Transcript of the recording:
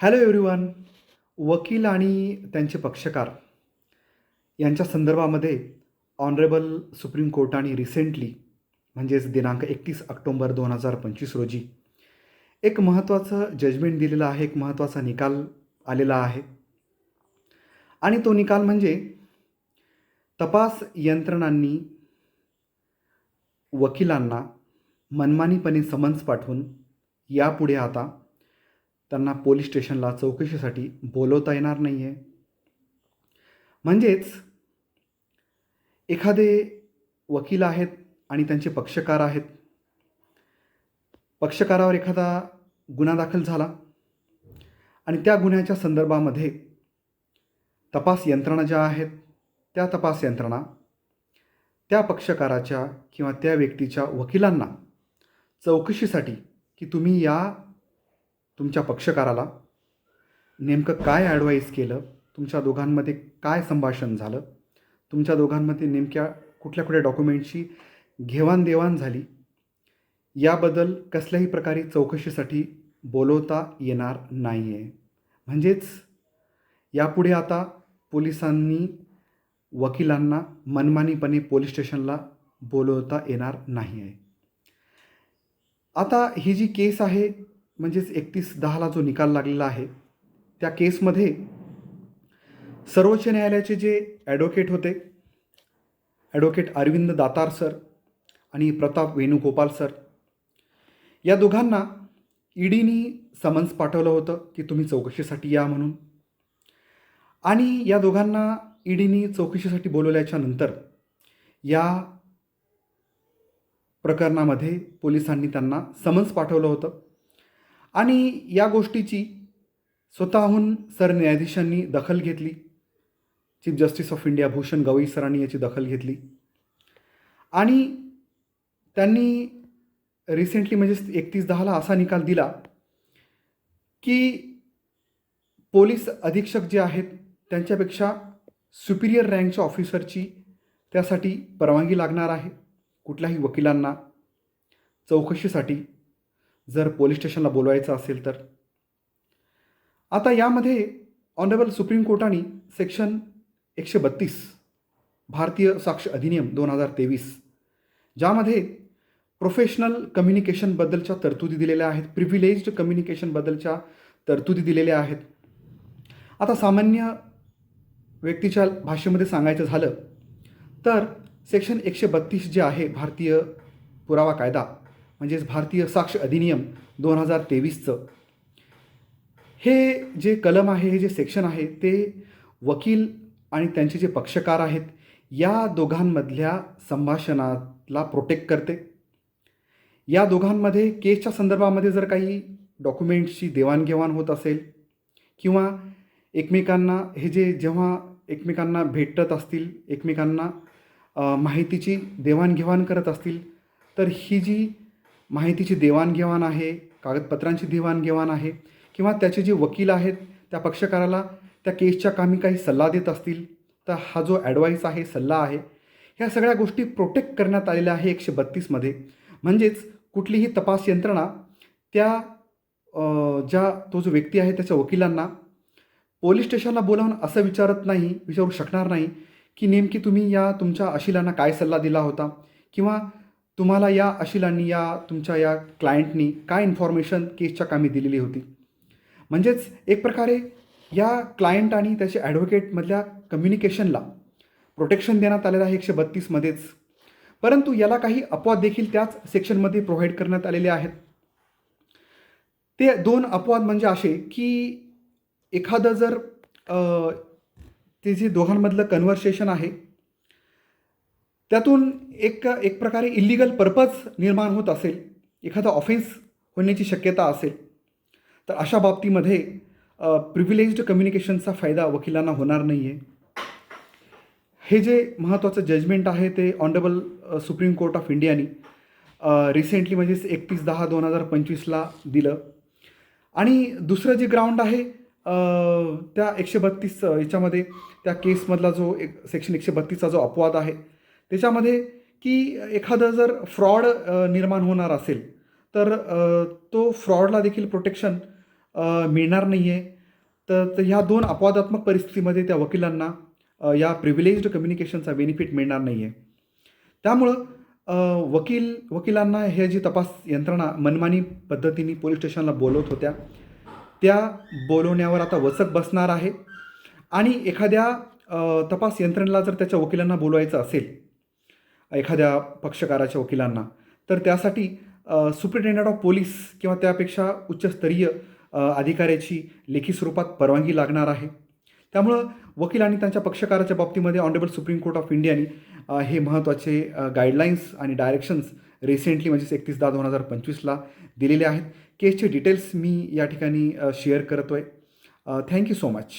Hello everyone वकील आणि त्यांचे पक्षकार यांच्या संदर्भामध्ये ऑनरेबल सुप्रीम कोर्टाने रिसेंटली म्हणजेच दिनांक एकतीस ऑक्टोंबर दोन हजार पंचवीस रोजी एक महत्त्वाचं जजमेंट दिलेलं आहे एक महत्त्वाचा निकाल आलेला आहे. आणि तो निकाल म्हणजे तपास यंत्रणांनी वकिलांना मनमानीपणे समन्स पाठवून यापुढे आता त्यांना पोलीस स्टेशनला चौकशीसाठी बोलवता येणार नाही आहे म्हणजेच एखादे वकील आहेत आणि त्यांचे पक्षकार आहेत. पक्षकारावर एखादा गुन्हा दाखल झाला आणि त्या गुन्ह्याच्या संदर्भामध्ये तपास यंत्रणा ज्या आहेत त्या तपास यंत्रणा त्या पक्षकाराच्या किंवा त्या व्यक्तीच्या वकिलांना चौकशीसाठी की तुम्ही या तुमच्या पक्षकाराला नेमकं काय ॲडवाईस केलं? तुमच्या दोघांमध्ये काय संभाषण झालं? तुमच्या दोघांमध्ये नेमक्या कुठल्या कुठल्या डॉक्युमेंटची घेवाणदेवाण झाली? याबद्दल कसल्याही प्रकारे चौकशीसाठी बोलवता येणार नाही आहे म्हणजेच यापुढे आता पोलिसांनी वकिलांना मनमानीपणे पोलीस स्टेशनला बोलवता येणार नाही आहे आता ही जी केस आहे म्हणजेच एकतीस दहाला जो निकाल लागलेला आहे त्या केसमध्ये सर्वोच्च न्यायालयाचे जे ॲडव्होकेट होते ॲडव्होकेट अरविंद दातार सर आणि प्रताप वेणुगोपाल सर या दोघांना ईडीनी समन्स पाठवलं होतं की तुम्ही चौकशीसाठी या म्हणून. आणि या दोघांना ईडीनी चौकशीसाठी बोलवल्याच्या नंतर या प्रकरणामध्ये पोलिसांनी त्यांना समन्स पाठवलं होतं. आणि या गोष्टीची स्वतःहून सरन्यायाधीशांनी दखल घेतली. Chief justice of India Bhushan Gavai सरांनी याची दखल घेतली. आणि त्यांनी रिसेंटली म्हणजे एकतीस दहाला असा निकाल दिला की पोलीस अधीक्षक जे आहेत त्यांच्यापेक्षा सुपिरियर रँकच्या ऑफिसरची त्यासाठी परवानगी लागणार आहे. कुठल्याही वकिलांना चौकशीसाठी जर पोलीस स्टेशनला बोलवायचं असेल तर. आता यामध्ये ऑनरेबल सुप्रीम कोर्टाने सेक्शन एकशे बत्तीस भारतीय साक्ष अधिनियम दोन हजार तेवीस ज्यामध्ये प्रोफेशनल कम्युनिकेशनबद्दलच्या तरतुदी दिलेल्या आहेत प्रिव्हिलेज्ड कम्युनिकेशनबद्दलच्या तरतुदी दिलेल्या आहेत. आता सामान्य व्यक्तीच्या भाषेमध्ये सांगायचं झालं तर सेक्शन एकशे बत्तीस जे आहे भारतीय पुरावा कायदा म्हणजेच भारतीय साक्ष अधिनियम दोन हजार तेवीसचं. हे जे कलम आहे हे जे सेक्शन आहे ते वकील आणि त्यांचे जे पक्षकार आहेत या दोघांमधल्या संभाषणाला प्रोटेक्ट करते. या दोघांमध्ये केसच्या संदर्भामध्ये जर काही डॉक्युमेंट्सची देवाणघेवाण होत असेल किंवा एकमेकांना हे जे जेव्हा एकमेकांना भेटत असतील एकमेकांना माहितीची देवाणघेवाण करत असतील तर ही जी माहितीची देवाणघेवाण आहे कागदपत्रांची देवाणघेवाण आहे किंवा त्याचे जे वकील आहेत त्या पक्षकाराला त्या केसच्या कामी काही सल्ला देत असतील तर हा जो ॲडवाईस आहे सल्ला आहे ह्या सगळ्या गोष्टी प्रोटेक्ट करण्यात आलेल्या आहे एकशे बत्तीसमध्ये म्हणजेच कुठलीही तपास यंत्रणा त्या ज्या तो जो व्यक्ती आहे त्याच्या वकिलांना पोलीस स्टेशनला बोलावून असं विचारत नाही विचारू शकणार नाही की नेमकी तुम्ही या तुमच्या अशिलांना काय सल्ला दिला होता किंवा तुम्हाला या अशिलांनी या तुमच्या या क्लायंटनी काय इन्फॉर्मेशन केसच्या कामी दिलेली होती? म्हणजेच एक प्रकारे या क्लायंट आणि त्याच्या ॲडव्होकेटमधल्या कम्युनिकेशनला प्रोटेक्शन देण्यात आलेलं आहे एकशे बत्तीसमध्येच परंतु याला काही अपवाद देखील त्याच सेक्शनमध्ये प्रोव्हाइड करण्यात आलेले आहेत. ते दोन अपवाद म्हणजे असे की एखादं जर ते जे दोघांमधलं कन्व्हर्सेशन आहे त्यातून एक एक प्रकारे इलिगल पर्पज निर्माण होत असेल एखादा ऑफेन्स होण्याची शक्यता असेल तर अशा बाबतीमध्ये प्रिव्हिलेज्ड कम्युनिकेशनचा फायदा वकिलांना होणार नाही आहे हे जे महत्त्वाचं जजमेंट आहे ते ऑनरेबल सुप्रीम कोर्ट ऑफ इंडियानी रिसेंटली म्हणजेच एकतीस दहा दोन हजार पंचवीसला दिलं. आणि दुसरं जे ग्राउंड आहे त्या एकशे बत्तीस याच्यामध्ये त्या केसमधला जो एक सेक्शन एकशे बत्तीसचा जो अपवाद आहे त्याच्यामध्ये की एखादं जर फ्रॉड निर्माण होणार असेल तर तो फ्रॉडला देखील प्रोटेक्शन मिळणार नाही आहे तर तर ह्या दोन अपवादात्मक परिस्थितीमध्ये त्या वकिलांना या प्रिव्हिलेज्ड कम्युनिकेशनचा बेनिफिट मिळणार नाही आहे त्यामुळं वकील वकिलांना हे जी तपास यंत्रणा मनमानी पद्धतीने पोलीस स्टेशनला बोलवत होत्या त्या बोलवण्यावर आता वचक बसणार आहे. आणि एखाद्या तपास यंत्रणेला जर त्याच्या वकिलांना बोलवायचं असेल एखाद्या पक्षकाराच्या वकिलांना. तर त्यासाठी सुप्रिटेंडंट ऑफ पोलीस किंवा त्यापेक्षा उच्चस्तरीय अधिकाऱ्याची लेखी स्वरूपात परवानगी लागणार आहे. त्यामुळं वकील आणि त्यांच्या पक्षकाराच्या बाबतीमध्ये ऑनरेबल सुप्रीम कोर्ट ऑफ इंडियाने हे महत्त्वाचे गाईडलाईन्स आणि डायरेक्शन्स रिसेंटली म्हणजेच एकतीस दहा दोन हजार पंचवीसला दिलेले आहेत. केसचे डिटेल्स मी या ठिकाणी शेअर करतो आहे थँक्यू सो मच